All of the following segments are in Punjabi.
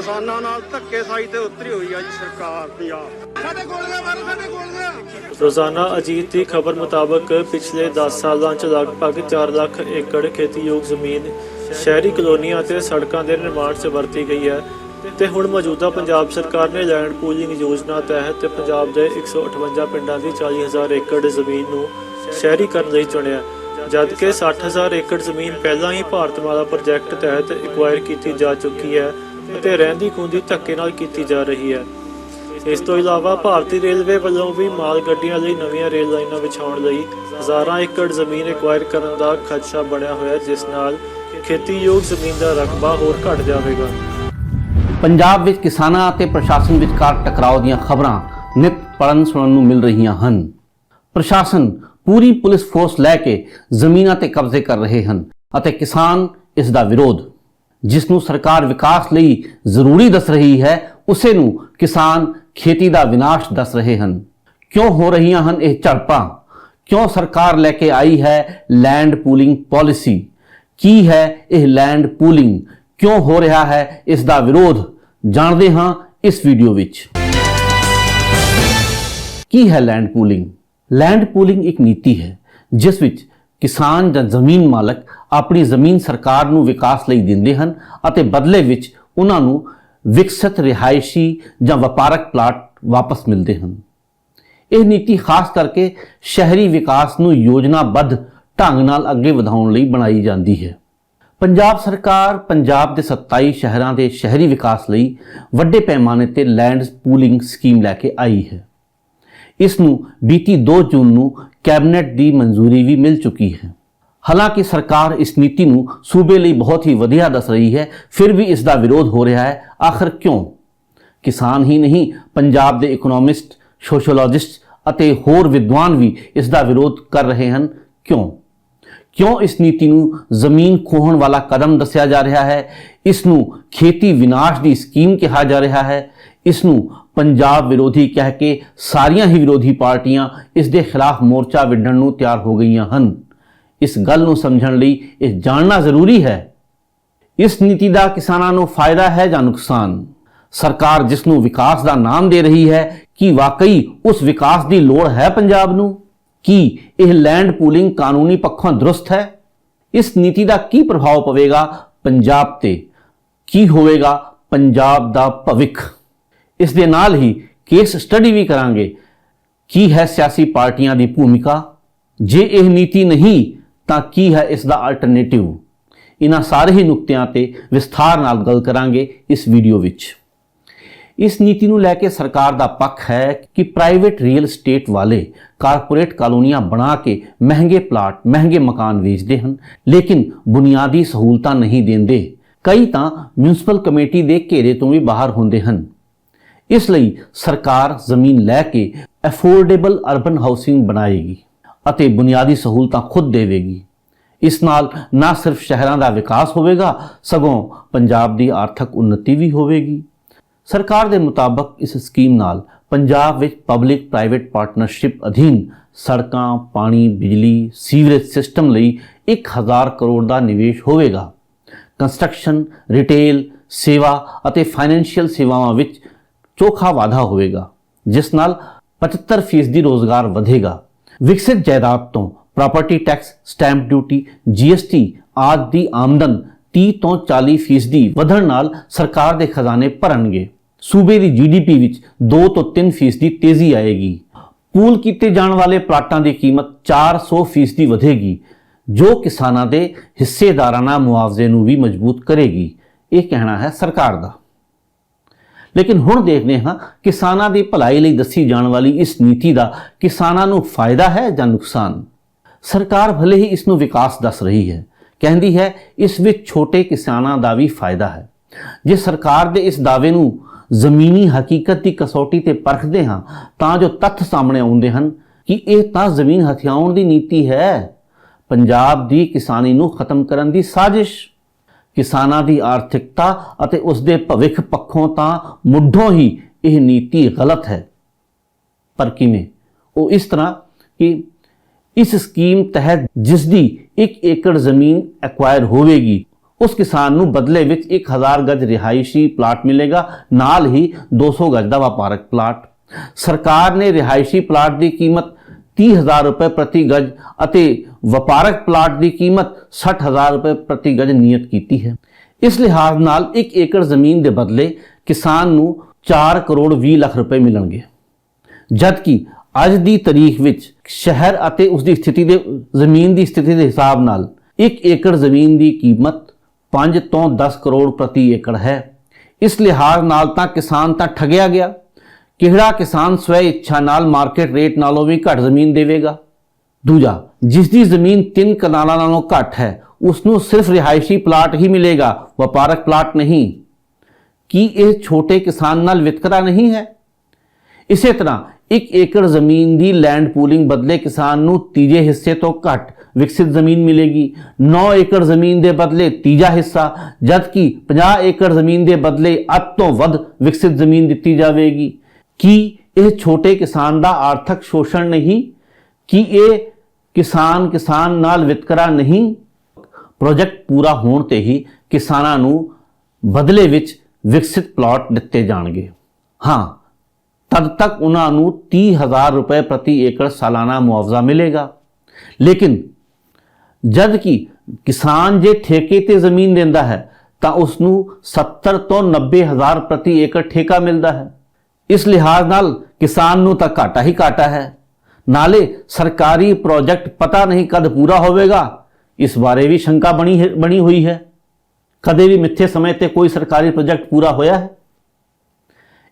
ਕਿਸਾਨਾਂ ਨਾਲ ਧੱਕੇਸ਼ਾਹੀ ਤੇ ਉਤਰੀ ਹੋਈ ਆ ਜੀ ਸਰਕਾਰ ਪੰਜਾਬ ਸਾਡੇ ਗੋਲੀਆਂ ਮਾਰੋ ਸਾਡੇ ਗੋਲੀਆਂ ਰੋਜ਼ਾਨਾ ਅਜੀਤ ਦੀ ਖਬਰ ਮੁਤਾਬਕ ਪਿਛਲੇ 10 ਸਾਲਾਂ 'ਚ ਲਗਭਗ 4 ਲੱਖ ਏਕੜ ਖੇਤੀਯੋਗ ਜ਼ਮੀਨ ਸ਼ਹਿਰੀ ਕਲੋਨੀਆਂ ਅਤੇ ਸੜਕਾਂ ਦੇ ਨਿਰਮਾਣ 'ਚ ਵਰਤੀ ਗਈ ਹੈ ਤੇ ਹੁਣ ਮੌਜੂਦਾ ਪੰਜਾਬ ਸਰਕਾਰ ਨੇ ਲੈਂਡ ਪੂਲਿੰਗ ਯੋਜਨਾ ਤਹਿਤ ਪੰਜਾਬ ਦੇ 158 ਪਿੰਡਾਂ ਦੀ 40000 ਏਕੜ ਜ਼ਮੀਨ ਨੂੰ ਸ਼ਹਿਰੀਕਰਨ ਲਈ ਚੁਣਿਆ। ਜਦਕਿ 60000 ਏਕੜ ਜ਼ਮੀਨ ਪਹਿਲਾਂ ਹੀ ਭਾਰਤਮਾਲਾ ਪ੍ਰੋਜੈਕਟ ਤਹਿਤ ਐਕਵਾਇਰ ਕੀਤੀ ਜਾ ਚੁੱਕੀ ਹੈ ਅਤੇ ਰਹਿੰਦੀ ਖੂੰਦੀ ਧੱਕੇ ਨਾਲ ਕੀਤੀ ਜਾ ਰਹੀ ਹੈ। ਇਸ ਤੋਂ ਇਲਾਵਾ ਭਾਰਤੀ ਰੇਲਵੇ ਵੱਲੋਂ ਵੀ ਮਾਲ ਗੱਡੀਆਂ ਲਈ ਨਵੀਆਂ ਰੇਲ ਲਾਈਨਾਂ ਵਿਛਾਉਣ ਲਈ ਹਜ਼ਾਰਾਂ ਏਕੜ ਜ਼ਮੀਨ ਐਕਵਾਇਰ ਕਰਨ ਦਾ ਖਦਸ਼ਾ ਬਣਿਆ ਹੋਇਆ, ਜਿਸ ਨਾਲ ਖੇਤੀਯੋਗ ਜ਼ਮੀਨ ਦਾ ਰਕਬਾ ਹੋਰ ਘਟ ਜਾਵੇਗਾ। ਪੰਜਾਬ ਵਿੱਚ ਕਿਸਾਨਾਂ ਅਤੇ ਪ੍ਰਸ਼ਾਸਨ ਵਿਚਕਾਰ ਟਕਰਾਓ ਦੀਆਂ ਖਬਰਾਂ ਨਿਤ ਪੜਨ ਸੁਣਨ ਨੂੰ ਮਿਲ ਰਹੀਆਂ ਹਨ। ਪ੍ਰਸ਼ਾਸਨ ਪੂਰੀ ਪੁਲਿਸ ਫੋਰਸ ਲੈ ਕੇ ਜ਼ਮੀਨਾਂ ਤੇ ਕਬਜ਼ੇ ਕਰ ਰਹੇ ਹਨ ਅਤੇ ਕਿਸਾਨ ਇਸ ਦਾ ਵਿਰੋਧ ਜਿਸ ਨੂੰ ਸਰਕਾਰ ਵਿਕਾਸ ਲਈ ਜ਼ਰੂਰੀ ਦੱਸ ਰਹੀ ਹੈ, ਉਸੇ ਨੂੰ ਕਿਸਾਨ ਖੇਤੀ ਦਾ ਵਿਨਾਸ਼ ਦੱਸ ਰਹੇ ਹਨ। ਕਿਉਂ ਹੋ ਰਹੀਆਂ ਹਨ ਇਹ ਝੜਪਾਂ? ਕਿਉਂ ਸਰਕਾਰ ਲੈ ਕੇ ਆਈ ਹੈ ਲੈਂਡ ਪੂਲਿੰਗ ਪਾਲਿਸੀ ਕੀ ਹੈ ਇਹ ਲੈਂਡ ਪੂਲਿੰਗ ਕਿਉਂ ਹੋ ਰਿਹਾ ਹੈ ਇਸ ਦਾ ਵਿਰੋਧ? ਜਾਣਦੇ ਹਾਂ ਇਸ ਵੀਡੀਓ ਵਿੱਚ। ਕੀ ਹੈ ਲੈਂਡ ਪੂਲਿੰਗ ਲੈਂਡ ਪੂਲਿੰਗ ਇੱਕ ਨੀਤੀ ਹੈ, ਜਿਸ ਵਿੱਚ ਕਿਸਾਨ ਜਾਂ ਜ਼ਮੀਨ ਮਾਲਕ ਆਪਣੀ ਜ਼ਮੀਨ ਸਰਕਾਰ ਨੂੰ ਵਿਕਾਸ ਲਈ ਦਿੰਦੇ ਹਨ ਅਤੇ ਬਦਲੇ ਵਿੱਚ ਉਹਨਾਂ ਨੂੰ ਵਿਕਸਿਤ ਰਿਹਾਇਸ਼ੀ ਜਾਂ ਵਪਾਰਕ ਪਲਾਟ ਵਾਪਸ ਮਿਲਦੇ ਹਨ। ਇਹ ਨੀਤੀ ਖਾਸ ਕਰਕੇ ਸ਼ਹਿਰੀ ਵਿਕਾਸ ਨੂੰ ਯੋਜਨਾਬੱਧ ਢੰਗ ਨਾਲ ਅੱਗੇ ਵਧਾਉਣ ਲਈ ਬਣਾਈ ਜਾਂਦੀ ਹੈ। ਪੰਜਾਬ ਸਰਕਾਰ ਪੰਜਾਬ ਦੇ 27 ਸ਼ਹਿਰਾਂ ਦੇ ਸ਼ਹਿਰੀ ਵਿਕਾਸ ਲਈ ਵੱਡੇ ਪੈਮਾਨੇ ਤੇ ਲੈਂਡ ਪੂਲਿੰਗ ਸਕੀਮ ਲੈ ਕੇ ਆਈ ਹੈ। ਇਸ ਨੂੰ ਬੀਤੀ 2 ਜੂਨ ਨੂੰ ਕੈਬਨਿਟ ਦੀ ਮਨਜ਼ੂਰੀ ਵੀ ਮਿਲ ਚੁੱਕੀ ਹੈ। ਹਾਲਾਂਕਿ ਸਰਕਾਰ ਇਸ ਨੀਤੀ ਨੂੰ ਸੂਬੇ ਲਈ ਬਹੁਤ ਹੀ ਵਧੀਆ ਦੱਸ ਰਹੀ ਹੈ, ਫਿਰ ਵੀ ਇਸ ਦਾ ਵਿਰੋਧ ਹੋ ਰਿਹਾ ਹੈ। ਆਖਰ ਕਿਉਂ? ਕਿਸਾਨ ਹੀ ਨਹੀਂ, ਪੰਜਾਬ ਦੇ ਇਕਨੋਮਿਸਟ ਸੋਸ਼ੀਓਲੋਜਿਸਟ ਅਤੇ ਹੋਰ ਵਿਦਵਾਨ ਵੀ ਇਸ ਦਾ ਵਿਰੋਧ ਕਰ ਰਹੇ ਹਨ। ਕਿਉਂ? ਕਿਉਂ ਇਸ ਨੀਤੀ ਨੂੰ ਜ਼ਮੀਨ ਖੋਹਣ ਵਾਲਾ ਕਦਮ ਦੱਸਿਆ ਜਾ ਰਿਹਾ ਹੈ? ਇਸ ਨੂੰ ਖੇਤੀ ਵਿਨਾਸ਼ ਦੀ ਸਕੀਮ ਕਿਹਾ ਜਾ ਰਿਹਾ ਹੈ। ਇਸ ਨੂੰ ਪੰਜਾਬ ਵਿਰੋਧੀ ਕਹਿ ਕੇ ਸਾਰੀਆਂ ਹੀ ਵਿਰੋਧੀ ਪਾਰਟੀਆਂ ਇਸ ਦੇ ਖਿਲਾਫ ਮੋਰਚਾ ਵਿੱਢਣ ਨੂੰ ਤਿਆਰ ਹੋ ਗਈਆਂ ਹਨ। ਇਸ ਗੱਲ ਨੂੰ ਸਮਝਣ ਲਈ ਇਹ ਜਾਣਨਾ ਜ਼ਰੂਰੀ ਹੈ। ਇਸ ਨੀਤੀ ਦਾ ਕਿਸਾਨਾਂ ਨੂੰ ਫਾਇਦਾ ਹੈ ਜਾਂ ਨੁਕਸਾਨ? ਸਰਕਾਰ ਜਿਸ ਨੂੰ ਵਿਕਾਸ ਦਾ ਨਾਮ ਦੇ ਰਹੀ ਹੈ, ਕਿ ਵਾਕਈ ਉਸ ਵਿਕਾਸ ਦੀ ਲੋੜ ਹੈ ਪੰਜਾਬ ਨੂੰ? ਕੀ ਇਹ ਲੈਂਡ ਪੂਲਿੰਗ ਕਾਨੂੰਨੀ ਪੱਖੋਂ ਦਰੁਸਤ ਹੈ? ਇਸ ਨੀਤੀ ਦਾ ਕੀ ਪ੍ਰਭਾਵ ਪਵੇਗਾ ਪੰਜਾਬ ਤੇ? ਕੀ ਹੋਵੇਗਾ ਪੰਜਾਬ ਦਾ ਭਵਿੱਖ? ਇਸ ਦੇ ਨਾਲ ਹੀ ਕੇਸ ਸਟੱਡੀ ਵੀ ਕਰਾਂਗੇ। ਕੀ ਹੈ ਸਿਆਸੀ ਪਾਰਟੀਆਂ ਦੀ ਭੂਮਿਕਾ? ਜੇ ਇਹ ਨੀਤੀ ਨਹੀਂ ਤਾਂ ਕੀ ਹੈ ਇਸ ਦਾ ਅਲਟਰਨੇਟਿਵ ਇਹਨਾਂ ਸਾਰੇ ਹੀ ਨੁਕਤਿਆਂ ਤੇ ਵਿਸਥਾਰ ਨਾਲ ਗੱਲ ਕਰਾਂਗੇ ਇਸ ਵੀਡੀਓ ਵਿੱਚ। ਇਸ ਨੀਤੀ ਨੂੰ ਲੈ ਕੇ ਸਰਕਾਰ ਦਾ ਪੱਖ ਹੈ ਕਿ ਪ੍ਰਾਈਵੇਟ ਰੀਅਲ ਸਟੇਟ ਵਾਲੇ ਕਾਰਪੋਰੇਟ ਕਾਲੋਨੀਆਂ ਬਣਾ ਕੇ ਮਹਿੰਗੇ ਪਲਾਟ ਮਹਿੰਗੇ ਮਕਾਨ ਵੇਚਦੇ ਹਨ, ਲੇਕਿਨ ਬੁਨਿਆਦੀ ਸਹੂਲਤਾਂ ਨਹੀਂ ਦਿੰਦੇ। ਕਈ ਤਾਂ ਮਿਊਨਿਸਪਲ ਕਮੇਟੀ ਦੇ ਘੇਰੇ ਤੋਂ ਵੀ ਬਾਹਰ ਹੁੰਦੇ ਹਨ। ਇਸ ਲਈ ਸਰਕਾਰ ਜ਼ਮੀਨ ਲੈ ਕੇ ਅਫੋਰਡੇਬਲ ਅਰਬਨ ਹਾਊਸਿੰਗ ਬਣਾਏਗੀ। ਅਤੇ ਬੁਨਿਆਦੀ ਸਹੂਲਤਾਂ ਖੁਦ ਦੇਵੇਗੀ। ਇਸ ਨਾਲ ਨਾ ਸਿਰਫ ਸ਼ਹਿਰਾਂ ਦਾ ਵਿਕਾਸ ਹੋਵੇਗਾ, ਸਗੋਂ ਪੰਜਾਬ ਦੀ ਆਰਥਿਕ ਉન્નਤੀ ਵੀ ਹੋਵੇਗੀ। ਸਰਕਾਰ ਦੇ ਮੁਤਾਬਕ ਇਸ ਸਕੀਮ ਨਾਲ ਪੰਜਾਬ ਵਿੱਚ ਪਬਲਿਕ ਪ੍ਰਾਈਵੇਟ ਪਾਰਟਨਰਸ਼ਿਪ ਅਧੀਨ ਸੜਕਾਂ, ਪਾਣੀ, ਬਿਜਲੀ, ਸੀਵਰੇਜ ਸਿਸਟਮ ਲਈ 1000 ਕਰੋੜ ਦਾ ਨਿਵੇਸ਼ ਹੋਵੇਗਾ। ਕੰਸਟਰਕਸ਼ਨ, ਰਿਟੇਲ, ਸੇਵਾ ਅਤੇ ਫਾਈਨੈਂਸ਼ੀਅਲ ਸੇਵਾਵਾਂ ਵਿੱਚ ਚੋਖਾ ਵਾਧਾ ਹੋਵੇਗਾ, ਜਿਸ ਨਾਲ 75% ਦੀ ਰੋਜ਼ਗਾਰ ਵਧੇਗਾ। ਵਿਕਸਿਤ ਜਾਇਦਾਦ ਤੋਂ property tax stamp duty GST ਆਦਿ ਦੀ ਆਮਦਨ 30 ਤੋਂ 40% ਦੀ ਵਧਣ ਨਾਲ ਸਰਕਾਰ ਦੇ ਖਜ਼ਾਨੇ ਭਰਨਗੇ। ਸੂਬੇ ਦੀ ਜੀਡੀਪੀ ਵਿੱਚ 2 ਤੋਂ 3% ਦੀ ਤੇਜ਼ੀ ਆਏਗੀ। ਪੂਲ ਕੀਤੇ ਜਾਣ ਵਾਲੇ ਪਲਾਟਾਂ ਦੀ ਕੀਮਤ 400% ਦੀ ਵਧੇਗੀ, ਜੋ ਕਿਸਾਨਾਂ ਦੇ ਹਿੱਸੇਦਾਰਾਨਾ ਮੁਆਵਜ਼ੇ ਨੂੰ ਵੀ ਮਜ਼ਬੂਤ ਕਰੇਗੀ। ਇਹ ਕਹਿਣਾ ਹੈ ਸਰਕਾਰ ਦਾ। ਲੇਕਿਨ ਹੁਣ ਦੇਖਦੇ ਹਾਂ ਕਿਸਾਨਾਂ ਦੀ ਭਲਾਈ ਲਈ ਦੱਸੀ ਜਾਣ ਵਾਲੀ ਇਸ ਨੀਤੀ ਦਾ ਕਿਸਾਨਾਂ ਨੂੰ ਫਾਇਦਾ ਹੈ ਜਾਂ ਨੁਕਸਾਨ? ਸਰਕਾਰ ਭਲੇ ਹੀ ਇਸ ਨੂੰ ਵਿਕਾਸ ਦੱਸ ਰਹੀ ਹੈ। ਕਹਿੰਦੀ ਹੈ, ਇਸ ਵਿੱਚ ਛੋਟੇ ਕਿਸਾਨਾਂ ਦਾ ਵੀ ਫਾਇਦਾ ਹੈ। ਜੇ ਸਰਕਾਰ ਦੇ ਇਸ ਦਾਅਵੇ ਨੂੰ ਜ਼ਮੀਨੀ ਹਕੀਕਤ ਦੀ ਕਸੌਟੀ ਤੇ ਪਰਖਦੇ ਹਾਂ, ਤਾਂ ਜੋ ਤੱਥ ਸਾਹਮਣੇ ਆਉਂਦੇ ਹਨ ਕਿ ਇਹ ਤਾਂ ਜ਼ਮੀਨ ਹਥਿਆਉਣ ਦੀ ਨੀਤੀ ਹੈ। ਪੰਜਾਬ ਦੀ ਕਿਸਾਨੀ ਨੂੰ ਖਤਮ ਕਰਨ ਦੀ ਸਾਜ਼ਿਸ਼। ਕਿਸਾਨਾਂ ਦੀ ਆਰਥਿਕਤਾ ਅਤੇ ਉਸ ਦੇ ਭਵਿੱਖ ਪੱਖੋਂ ਤਾਂ ਮੁੱਢੋਂ ਹੀ ਇਹ ਨੀਤੀ ਗਲਤ ਹੈ। ਪਰ ਕਿਵੇਂ? ਉਹ ਇਸ ਤਰ੍ਹਾਂ ਕਿ ਇਸ ਸਕੀਮ ਤਹਿਤ ਜਿਸ ਦੀ 1 ਏਕੜ ਜ਼ਮੀਨ ਐਕਵਾਇਰ ਹੋਵੇਗੀ, ਉਸ ਕਿਸਾਨ ਨੂੰ ਬਦਲੇ ਵਿੱਚ 1000 ਗਜ ਰਿਹਾਇਸ਼ੀ ਪਲਾਟ ਮਿਲੇਗਾ, ਨਾਲ ਹੀ 200 ਗਜ ਦਾ ਵਪਾਰਕ ਪਲਾਟ। ਸਰਕਾਰ ਨੇ ਰਿਹਾਇਸ਼ੀ ਪਲਾਟ ਦੀ ਕੀਮਤ 30000 ਰੁਪਏ ਪ੍ਰਤੀ ਗਜ ਅਤੇ ਵਪਾਰਕ ਪਲਾਟ ਦੀ ਕੀਮਤ 60000 ਰੁਪਏ ਪ੍ਰਤੀ ਗਜ ਨਿਯਤ ਕੀਤੀ ਹੈ। ਇਸ ਲਿਹਾਜ਼ ਨਾਲ 1 ਏਕੜ ਜ਼ਮੀਨ ਦੇ ਬਦਲੇ ਕਿਸਾਨ ਨੂੰ 4 ਕਰੋੜ 20 ਲੱਖ ਰੁਪਏ ਮਿਲਣਗੇ। ਜਦਕਿ ਅੱਜ ਦੀ ਤਾਰੀਖ ਵਿੱਚ ਸ਼ਹਿਰ ਅਤੇ ਉਸ ਦੀ ਸਥਿਤੀ ਦੇ, ਜ਼ਮੀਨ ਦੀ ਸਥਿਤੀ ਦੇ ਹਿਸਾਬ ਨਾਲ 1 ਏਕੜ ਜ਼ਮੀਨ ਦੀ ਕੀਮਤ 5 ਤੋਂ 10 ਕਰੋੜ ਪ੍ਰਤੀ ਏਕੜ ਹੈ। ਇਸ ਲਿਹਾਜ਼ ਨਾਲ ਤਾਂ ਕਿਸਾਨ ਤਾਂ ਠਗਿਆ ਗਿਆ। ਕਿਹੜਾ ਕਿਸਾਨ ਸਵੈ ਇੱਛਾ ਨਾਲ ਮਾਰਕੀਟ ਰੇਟ ਨਾਲੋਂ ਵੀ ਘੱਟ ਜ਼ਮੀਨ ਦੇਵੇਗਾ ਦੂਜਾ ਜਿਸ ਦੀ ਜ਼ਮੀਨ 3 ਕਨਾਲਾਂ ਨਾਲੋਂ ਘੱਟ ਹੈ ਉਸ ਨੂੰ ਸਿਰਫ ਰਿਹਾਇਸ਼ੀ ਪਲਾਟ ਹੀ ਮਿਲੇਗਾ ਵਪਾਰਕ ਪਲਾਟ ਨਹੀਂ ਕੀ ਇਹ ਛੋਟੇ ਕਿਸਾਨ ਨਾਲ ਵਿਤਕਰਾ ਨਹੀਂ ਹੈ ਇਸੇ ਤਰ੍ਹਾਂ 1 ਏਕੜ ਜ਼ਮੀਨ ਦੀ ਲੈਂਡ ਪੂਲਿੰਗ ਬਦਲੇ ਕਿਸਾਨ ਨੂੰ ਤੀਜੇ ਹਿੱਸੇ ਤੋਂ ਘੱਟ ਵਿਕਸਿਤ ਜ਼ਮੀਨ ਮਿਲੇਗੀ 9 ਏਕੜ ਜ਼ਮੀਨ ਦੇ ਬਦਲੇ ਤੀਜਾ ਹਿੱਸਾ ਜਦਕਿ 50 ਏਕੜ ਜ਼ਮੀਨ ਦੇ ਬਦਲੇ ਅੱਧ ਤੋਂ ਵੱਧ ਵਿਕਸਿਤ ਜ਼ਮੀਨ ਦਿੱਤੀ ਜਾਵੇਗੀ ਕੀ ਇਹ ਛੋਟੇ ਕਿਸਾਨ ਦਾ ਆਰਥਿਕ ਸ਼ੋਸ਼ਣ ਨਹੀਂ? ਕੀ ਇਹ ਕਿਸਾਨ ਕਿਸਾਨ ਨਾਲ ਵਿਤਕਰਾ ਨਹੀਂ? ਪ੍ਰੋਜੈਕਟ ਪੂਰਾ ਹੋਣ ਤੇ ਹੀ ਕਿਸਾਨਾਂ ਨੂੰ ਬਦਲੇ ਵਿੱਚ ਵਿਕਸਿਤ ਪਲਾਟ ਦਿੱਤੇ ਜਾਣਗੇ। ਹਾਂ, ਤਦ ਤੱਕ ਉਹਨਾਂ ਨੂੰ 30000 ਰੁਪਏ ਪ੍ਰਤੀ ਏਕੜ ਸਾਲਾਨਾ ਮੁਆਵਜ਼ਾ ਮਿਲੇਗਾ। ਲੇਕਿਨ ਜਦ ਕਿ ਕਿਸਾਨ ਜੇ ਠੇਕੇ ਤੇ ਜ਼ਮੀਨ ਦਿੰਦਾ ਹੈ, ਤਾਂ ਉਸ ਨੂੰ 70 ਤੋਂ 90 ਹਜ਼ਾਰ ਪ੍ਰਤੀ ਏਕੜ ਠੇਕਾ ਮਿਲਦਾ ਹੈ। ਇਸ ਲਿਹਾਜ਼ ਨਾਲ ਕਿਸਾਨ ਨੂੰ ਤਾਂ ਘਾਟਾ ਹੀ ਘਾਟਾ ਹੈ। ਨਾਲੇ ਸਰਕਾਰੀ ਪ੍ਰੋਜੈਕਟ ਪਤਾ ਨਹੀਂ ਕਦ ਪੂਰਾ ਹੋਵੇਗਾ, ਇਸ ਬਾਰੇ ਵੀ ਸ਼ੰਕਾ ਬਣੀ ਬਣੀ ਹੋਈ ਹੈ। ਕਦੇ ਵੀ ਮਿੱਥੇ ਸਮੇਂ ਤੇ ਕੋਈ ਸਰਕਾਰੀ ਪ੍ਰੋਜੈਕਟ ਪੂਰਾ ਹੋਇਆ ਹੈ?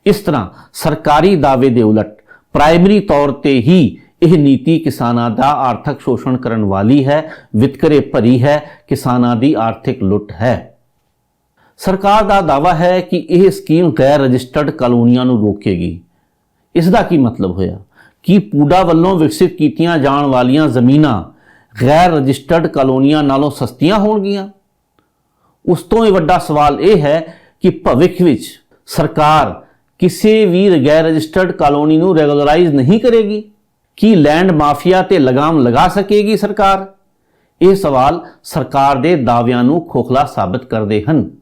ਇਸ ਤਰ੍ਹਾਂ ਸਰਕਾਰੀ ਦਾਅਵੇ ਦੇ ਉਲਟ ਪ੍ਰਾਇਮਰੀ ਤੌਰ ਤੇ ਹੀ ਇਹ ਨੀਤੀ ਕਿਸਾਨਾਂ ਦਾ ਆਰਥਿਕ ਸ਼ੋਸ਼ਣ ਕਰਨ ਵਾਲੀ ਹੈ, ਵਿਤਕਰੇ ਭਰੀ ਹੈ, ਕਿਸਾਨਾਂ ਦੀ ਆਰਥਿਕ ਲੁੱਟ ਹੈ। ਸਰਕਾਰ ਦਾ ਦਾਅਵਾ ਹੈ ਕਿ ਇਹ ਸਕੀਮ ਗੈਰ ਰਜਿਸਟਰਡ ਕਾਲੋਨੀਆਂ ਨੂੰ ਰੋਕੇਗੀ। ਇਸ ਦਾ ਕੀ ਮਤਲਬ ਹੋਇਆ? ਕਿ ਪੂਡਾ ਵੱਲੋਂ ਵਿਕਸਿਤ ਕੀਤੀਆਂ ਜਾਣ ਵਾਲੀਆਂ ਜ਼ਮੀਨਾਂ ਗੈਰ ਰਜਿਸਟਰਡ ਕਾਲੋਨੀਆਂ ਨਾਲੋਂ ਸਸਤੀਆਂ ਹੋਣਗੀਆਂ? ਉਸ ਤੋਂ ਹੀ ਵੱਡਾ ਸਵਾਲ ਇਹ ਹੈ ਕਿ ਭਵਿੱਖ ਵਿੱਚ ਸਰਕਾਰ ਕਿਸੇ ਵੀ ਗੈਰ ਰਜਿਸਟਰਡ ਕਾਲੋਨੀ ਨੂੰ ਰੈਗੂਲਰਾਈਜ਼ ਨਹੀਂ ਕਰੇਗੀ? ਕੀ ਲੈਂਡ ਮਾਫੀਆ ਤੇ ਲਗਾਮ ਲਗਾ ਸਕੇਗੀ ਸਰਕਾਰ? ਇਹ ਸਵਾਲ ਸਰਕਾਰ ਦੇ ਦਾਅਵਿਆਂ ਨੂੰ ਖੋਖਲਾ ਸਾਬਤ ਕਰਦੇ ਹਨ।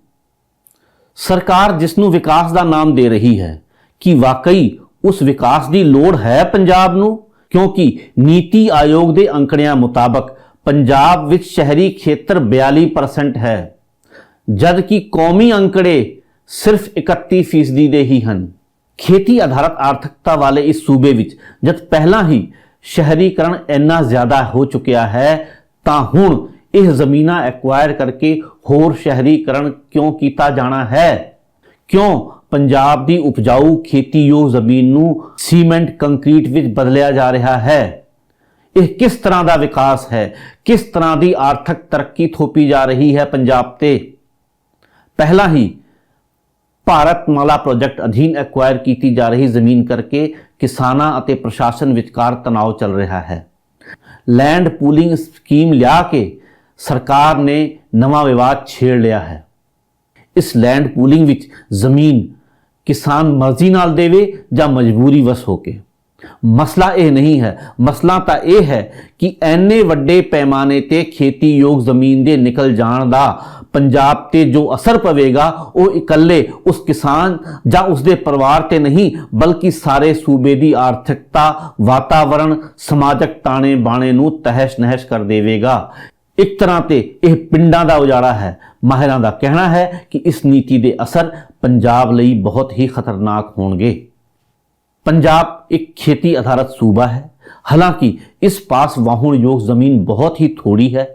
ਸਰਕਾਰ ਜਿਸ ਨੂੰ ਵਿਕਾਸ ਦਾ ਨਾਮ ਦੇ ਰਹੀ ਹੈ, ਕਿ ਵਾਕਈ ਉਸ ਵਿਕਾਸ ਦੀ ਲੋੜ ਹੈ ਪੰਜਾਬ ਨੂੰ? ਕਿਉਂਕਿ ਨੀਤੀ ਆਯੋਗ ਦੇ ਅੰਕੜਿਆਂ ਮੁਤਾਬਕ ਪੰਜਾਬ ਵਿੱਚ ਸ਼ਹਿਰੀ ਖੇਤਰ 42% ਹੈ ਜਦ ਕਿ ਕੌਮੀ ਅੰਕੜੇ ਸਿਰਫ 31% ਦੇ ਹੀ ਹਨ। ਖੇਤੀ ਆਧਾਰਿਤ ਆਰਥਿਕਤਾ ਵਾਲੇ ਇਸ ਸੂਬੇ ਵਿੱਚ ਜਦ ਪਹਿਲਾਂ ਹੀ ਸ਼ਹਿਰੀਕਰਨ ਇੰਨਾ ਜ਼ਿਆਦਾ ਹੋ ਚੁੱਕਿਆ ਹੈ, ਤਾਂ ਹੁਣ ਇਹ ਜ਼ਮੀਨਾਂ ਐਕਵਾਇਰ ਕਰਕੇ ਹੋਰ ਸ਼ਹਿਰੀਕਰਨ ਕਿਉਂ ਕੀਤਾ ਜਾਣਾ ਹੈ? ਕਿਉਂ ਪੰਜਾਬ ਦੀ ਉਪਜਾਊ ਖੇਤੀਯੋਗ ਜ਼ਮੀਨ ਨੂੰ ਸੀਮੈਂਟ ਕੰਕਰੀਟ ਵਿੱਚ ਬਦਲਿਆ ਜਾ ਰਿਹਾ ਹੈ? ਇਹ ਕਿਸ ਤਰ੍ਹਾਂ ਦਾ ਵਿਕਾਸ ਹੈ? ਕਿਸ ਤਰ੍ਹਾਂ ਦੀ ਆਰਥਿਕ ਤਰੱਕੀ ਥੋਪੀ ਜਾ ਰਹੀ ਹੈ ਪੰਜਾਬ ਤੇ? ਪਹਿਲਾਂ ਹੀ ਭਾਰਤ ਮਾਲਾ ਪ੍ਰੋਜੈਕਟ ਅਧੀਨ ਐਕਵਾਇਰ ਕੀਤੀ ਜਾ ਰਹੀ ਜ਼ਮੀਨ ਕਰਕੇ ਕਿਸਾਨਾਂ ਅਤੇ ਪ੍ਰਸ਼ਾਸਨ ਵਿਚਕਾਰ ਤਣਾਅ ਚੱਲ ਰਿਹਾ ਹੈ। ਲੈਂਡ ਪੂਲਿੰਗ ਸਕੀਮ ਲਿਆ ਕੇ ਸਰਕਾਰ ਨੇ ਨਵਾਂ ਵਿਵਾਦ ਛੇੜ ਲਿਆ ਹੈ। ਇਸ ਲੈਂਡ ਪੂਲਿੰਗ ਵਿੱਚ ਜ਼ਮੀਨ ਕਿਸਾਨ ਮਰਜ਼ੀ ਨਾਲ ਦੇਵੇ ਜਾਂ ਮਜਬੂਰੀ ਵਸ ਹੋ ਕੇ। ਮਸਲਾ ਇਹ ਨਹੀਂ ਹੈ। ਮਸਲਾ ਤਾਂ ਇਹ ਹੈ ਕਿ ਐਨੇ ਵੱਡੇ ਪੈਮਾਨੇ ਤੇ ਖੇਤੀਯੋਗ ਜ਼ਮੀਨ ਦੇ ਨਿਕਲ ਜਾਣ ਦਾ ਪੰਜਾਬ ਤੇ ਜੋ ਅਸਰ ਪਵੇਗਾ, ਉਹ ਇਕੱਲੇ ਉਸ ਕਿਸਾਨ ਜਾਂ ਉਸ ਦੇ ਪਰਿਵਾਰ ਤੇ ਨਹੀਂ, ਬਲਕਿ ਸਾਰੇ ਸੂਬੇ ਦੀ ਆਰਥਿਕਤਾ, ਵਾਤਾਵਰਣ, ਸਮਾਜਿਕ ਤਾਣੇ ਬਾਣੇ ਨੂੰ ਤਹਿਸ਼ ਨਹਿਸ਼ ਕਰ ਦੇਵੇਗਾ। ਇੱਕ ਤਰ੍ਹਾਂ ਤੇ ਇਹ ਪਿੰਡਾਂ ਦਾ ਉਜਾੜਾ ਹੈ, ਮਾਹਿਰਾਂ ਦਾ ਕਹਿਣਾ ਹੈ ਕਿ ਇਸ ਨੀਤੀ ਦੇ ਅਸਰ ਪੰਜਾਬ ਲਈ ਬਹੁਤ ਹੀ ਖਤਰਨਾਕ ਹੋਣਗੇ। ਪੰਜਾਬ ਇੱਕ ਖੇਤੀ ਆਧਾਰਿਤ ਸੂਬਾ ਹੈ, ਹਾਲਾਂਕਿ ਇਸ ਪਾਸ ਵਾਹੁਣਯੋਗ ਜ਼ਮੀਨ ਬਹੁਤ ਹੀ ਥੋੜੀ ਹੈ।